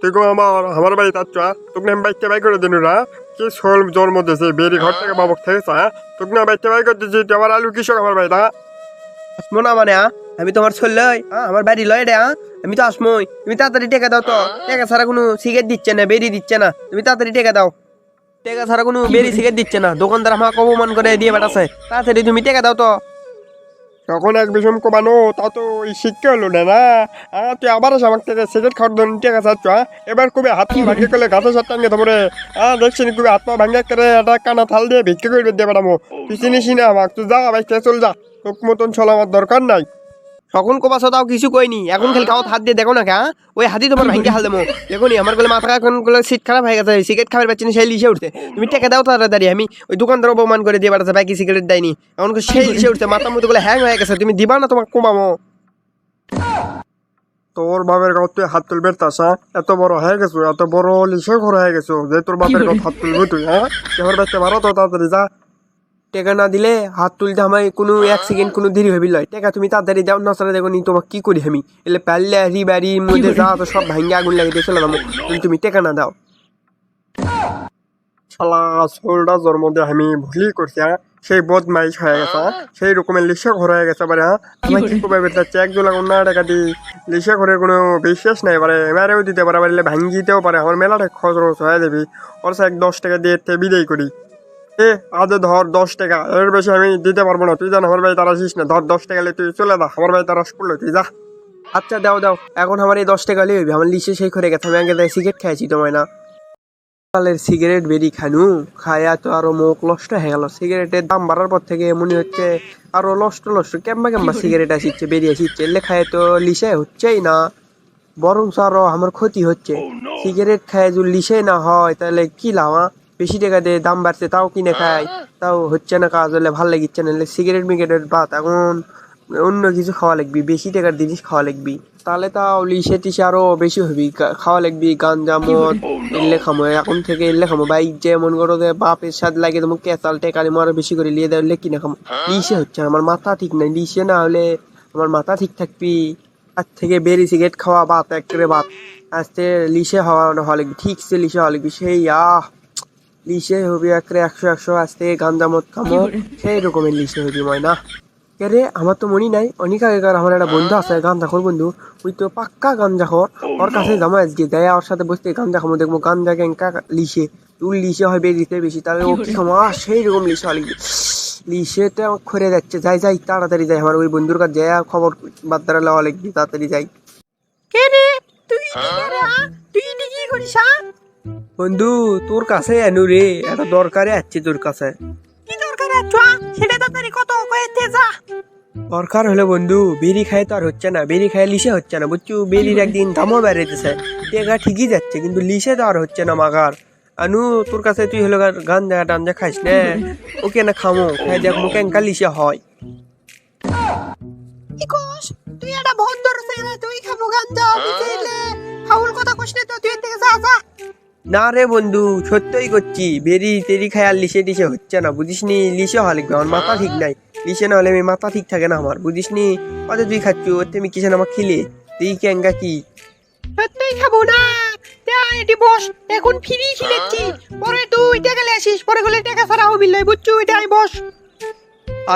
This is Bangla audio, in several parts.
তুই গো আমার আমার বাড়ি তার চা তোকে আমি বাইকটা বাই করে দিন না? কি সোল জন্ম দিয়েছে? বেরি ঘর থেকে বাবক থেকে চা তোকে না বাইকটা বাই করে দিয়েছি আমার আলু কৃষক আমার বাড়ি না আসব না মানে? আমি তোমার চললই আমার বাড়ি লয় রে? আমি তো আসমই। তুমি তাড়াতাড়ি টেকা দাও তো। টেকা ছাড়া কোনো সিগারেট দিচ্ছে না, বেরি দিচ্ছে না। তুমি তাড়াতাড়ি টেকা দাও। টেকা ছাড়া কোনো বেরি সিগারেট দিচ্ছে না। দোকানদার আমাকে অপমান করে দিয়ে বেড়াচ্ছে। তাড়াতাড়ি তুমি টেকা দাও তো। তখন এক বিষম কমানো, তা তো ওই শিক্ষা হলো না না? হ্যাঁ তুই আবার আমার থেকে সিগারেট খাওয়ার জন্য ঠিক আছে আচ্ছা এবার খুবই হাত পা ভাঙ্গে করলে গাছে সাত টাঙ্গে তোমরে হ্যাঁ দেখছি খুবই হাত পা ভাঙ্গে করে একটা কানা থাল দিয়ে ভিক্ষা করে দিয়ে বেড়ামো তুই চিনিস না আমাকে, তুই যা ভাই চল যা। তোক মতন চলা, আমার দরকার নাই। তখন কোবাস তাও কিছু কইনি এখন খালি খাওয়া হাত দিয়ে দেখো না কা ওই হাতি তোমার ভাঙ্গে হাল দেবো। দেখো নি আমার গলে মাথা এখনগুলো সিট খারাপ হয়ে গেছে। সিগারেট খাবার পাচ্ছি না সেই লিসে উঠছে। তুমি টেকা দাও তাড়াতাড়ি আমি ওই দোকানদার অপমান করে দিয়ে বেড়াচ্ছে বাকি সিগারেট দেয়নি। এখন সেই লিসে উঠছে মাথার মতো গুলো হ্যাং হয়ে গেছে। তুমি দিবা না তোমাকে কমামো তোর বাপের গাও তুই হাত তুলবে তাসা এত বড় হয়ে গেছো এত বড় লিসে ঘর হয়ে গেছো। যে তোর বাপের গাও হাত তুলবে তুই হ্যাঁ এবার বাচ্চা ভালো তো তাড়াতাড়ি যা। টেকা না দিলে হাত তুলতে আমার কোনো এক সেকেন্ড কোনো দেরি হবি লয় টেকা তুমি তাড়াতাড়ি দাও না সারা দেখো নি তোমাকে কি করি আমি। এলে পারলে হারি বাড়ির মধ্যে যা তো সব ভাঙ্গে আগুন লাগিয়ে দিয়ে চলে যাব। তুমি টেকা না দাও। শালা সোলটা জন্ম দিয়ে আমি ভুলই করছি হ্যাঁ? সেই বদমাইশ হয়ে গেছে হ্যাঁ? সেই রকমের লিসে ঘর হয়ে গেছে এবারে হ্যাঁ? আমি কি করবে এবার যাচ্ছে এক দু লাখ টাকা দিই লিসে ঘরের কোনো বিশ্বাস নাই এবারে এবারেও দিতে পারে এবার ভাঙ্গি দিতেও পারে আমার মেলাটা খরচ হয়ে যাবি। ওর এক দশ টাকা দিয়ে বিদায় করি। এ আজ ধর দশ টাকা। এর বেশি আমি দিতে পারব না। তুই জান আমার ভাই তারা আসিস না। ধর দশ টাকা হলে তুই চলে যা। আমার ভাই তারা পড়ল তুই যা। আচ্ছা দাও দাও। এখন আমার এই দশ টাকা লিয়ে আমার লিসে সেই করে গেছে। আমি আগে তাই সিগারেট খাইছি তোমায় না। সকালের সিগারেট বেরি খানু। খায়া তো আরও মুখ নষ্ট হয়ে গেল। সিগারেটের দাম বাড়ার পর থেকে মনে হচ্ছে আরও নষ্ট নষ্ট। কেম্বা কেম্বা সিগারেট আসিচ্ছে বেরিয়ে আসিচ্ছে। এলে খায় তো লিসে হচ্ছেই না। বরং আরও আমার ক্ষতি হচ্ছে। সিগারেট খায় যদি লিসে না হয় তাহলে কি লাভ? বেশি টাকা দিয়ে দাম বাড়ছে, তাও কিনে খাই তাও হচ্ছে না কাজ হলে ভালো লাগিচ্ছে না সিগারেট মিগারেট বাদ, এখন অন্য কিছু খাওয়া লাগবি, বেশি টাকার জিনিস খাওয়া লাগবি। তাহলে তাও লিসে টিসে আরও বেশি হবি খাওয়া লাগবি গাঞ্জা মদ এলে খামো, এখন থেকে এলে খামো। বাইক যে মন করো যে বাপের সাথে লাগে তোমার কেসাল টেকারি মারা বেশি করে লিয়ে দেওয়া কিনে খামো। লিসে হচ্ছে আমার মাথা ঠিক নাই, লিসে না হলে আমার মাথা ঠিক থাকবি। আজ থেকে বেরি সিগারেট খাওয়া বাত একেবারে বাত আজকে লিসে হওয়া হওয়া লাগবি ঠিকসে লিসে হওয়া লাগবি, সেই আহ। লিসে হবি একরে একশো একশো গাঞ্জা মদ খামো সেই রকমের লিসে হবি ময়না। রে আমার তো মনে নাই। অনেক আগেকার আমার একটা বন্ধু আছে গাঞ্জাখোর বন্ধু। ওই তো পাক্কা গাঞ্জাখোর ওর কাছে যাব আজকে দেয়া ওর সাথে বসতে গাঞ্জা খামো দেখব। গাঞ্জা গ্যাংকা লিসে। তুই লিসে হয় বেরিতে বেশি তাহলে ও কি খামো সেই রকম লিসে হয় লিসে তো আমার খরে যাচ্ছে। যাই যাই তাড়াতাড়ি যাই। আমার ওই বন্ধুর কাছে যাই খবর বার্তারা লওয়া লিখবি তাড়াতাড়ি যাই। কে রে? তুই তুই কি করিস বন্ধু তোর কাছে এনু রে একটা দরকারে আছে তোর কাছে। কি দরকার আছে সেটা তাড়াতাড়ি কত কয়েতে যা। দরকার হলে বন্ধু বিড়ি খাই তো আর হচ্ছে না বিড়ি খাই লিসে হচ্ছে না বুঝছু? বিড়ির একদিন দামও বেড়েছে টেকা ঠিকই যাচ্ছে কিন্তু লিসে তো আর হচ্ছে না মাগার। আনু তোর কাছে তুই হলো গান জায়গা টান যা খাইস না। ওকে না খামো খাই দেখ মুখে এঙ্কা লিসে হয়। তুই একটা বন্ধর তুই খাব বুঝলে হাউল কথা না তো তুই থেকে যা যা। না রে বন্ধু সত্যই করছি। বেরি তেরি খাই আর লিসে টিসে হচ্ছে না বুঝিস নি লিসে লাগবে আমার মাথা ঠিক নাই। লিসে না হলে আমি মাথা ঠিক থাকে না আমার বুঝিস নি কত তুই খাচ্ছু ওর তুমি কিসে আমার খিলে? তুই কেঙ্গা কি? সত্যই খাব না। এটি বস এখন ফ্রি খিলেছি পরে তুই টাকা আসিস পরে গেলে টাকা ছাড়া হবি লই বুঝছু? এটাই বস।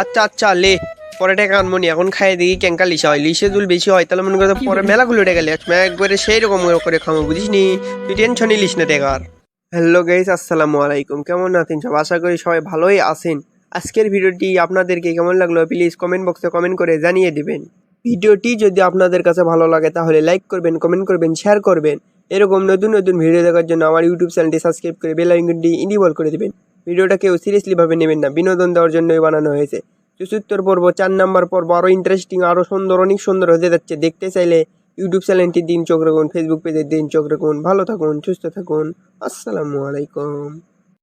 আচ্ছা আচ্ছা লে। পরে টাকা আনমনি এখন খাই দেখি কেঙ্কা লিসা হয় লিসে দুল বেশি হয়, তাহলে মনে করতে পরে মেলাগুলো টাকা আসবে একবারে সেই রকম করে খামো বুঝিস নি তুই টেনশনই লিস না টাকার হ্যালো গাইস আসসালামু আলাইকুম, কেমন আছেন সব? আশা করি সবাই ভালোই আছেন। আজকের ভিডিওটি আপনাদেরকে কেমন লাগল প্লিজ কমেন্ট বক্সে কমেন্ট করে জানিয়ে দিবেন। ভিডিওটি যদি আপনাদের কাছে ভালো লাগে, তাহলে লাইক করবেন কমেন্ট করবেন শেয়ার করবেন। এরকম নতুন নতুন ভিডিও দেখার জন্য আমার ইউটিউব চ্যানেলটি সাবস্ক্রাইব করে বেল আইকনটি ইনেবল করে দিবেন। ভিডিওটা কেউ সিরিয়াসলি ভাবে নেবেন না, বিনোদন দেওয়ার জন্যই বানানো হয়েছে। চতুর্থ পর্ব, চার নাম্বার পর্ব আরও ইন্টারেস্টিং আরও সুন্দর, অনেক সুন্দর হতে যাচ্ছে। দেখতে চাইলে ইউটিউব চ্যানেলটি দিন চোখ রাখুন ফেসবুক পেজের দিন চোখ রাখুন। ভালো থাকুন, সুস্থ থাকুন। আসসালামু আলাইকুম।